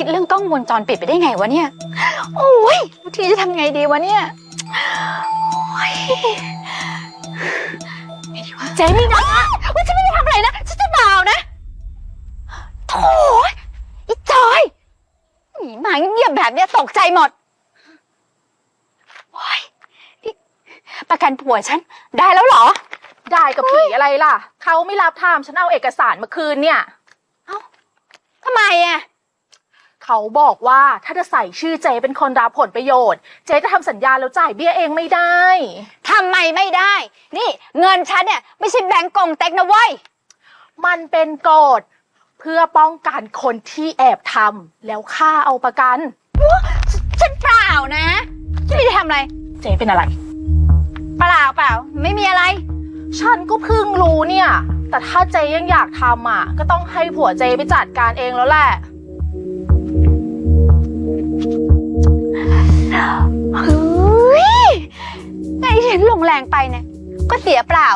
คิดเรื่องกล้องวงจรปิดไปได้ไงวะเนี่ย โอ้ยทีจะทำไงดีวะเนี่ยโอ้ยไงดีวะเจ๊นี่นะว่าฉันไม่ได้ทำอะไรนะฉันจะเปล่านะโถ่อีจอยหนีมาเงียบๆแบบเนี้ยตกใจหมดโอ้ยนี่ประกันผัวฉันได้แล้วเหรอ ได้กับผีอะไรล่ะ เขาไม่รับทำฉันเอาเอกสารมาคืนเนี่ย ทำไมอะ เขาบอกว่าถ้าจะใส่ชื่อเจเป็นคนรับผลประโยชน์ เจจะทำสัญญาแล้วจ่ายเบี้ยเองไม่ได้ ทำไมไม่ได้ นี่เงินฉันเนี่ยไม่ใช่แบงก์กงเต็กนะเว้ย มันเป็นกฎเพื่อป้องกันคนที่แอบทำแล้วฆ่าเอาประกัน ฉันเปล่านะฉันไม่ได้ทำอะไร เจเป็นอะไร เปล่าเปล่า ไม่มีอะไร ฉันก็เพิ่งรู้เนี่ย แต่ถ้าเจยังอยากทำอะ ก็ต้องให้ผัวเจไปจัดการเองแล้วแหละ งแรงไปเนี่ยก็เสียเปล่า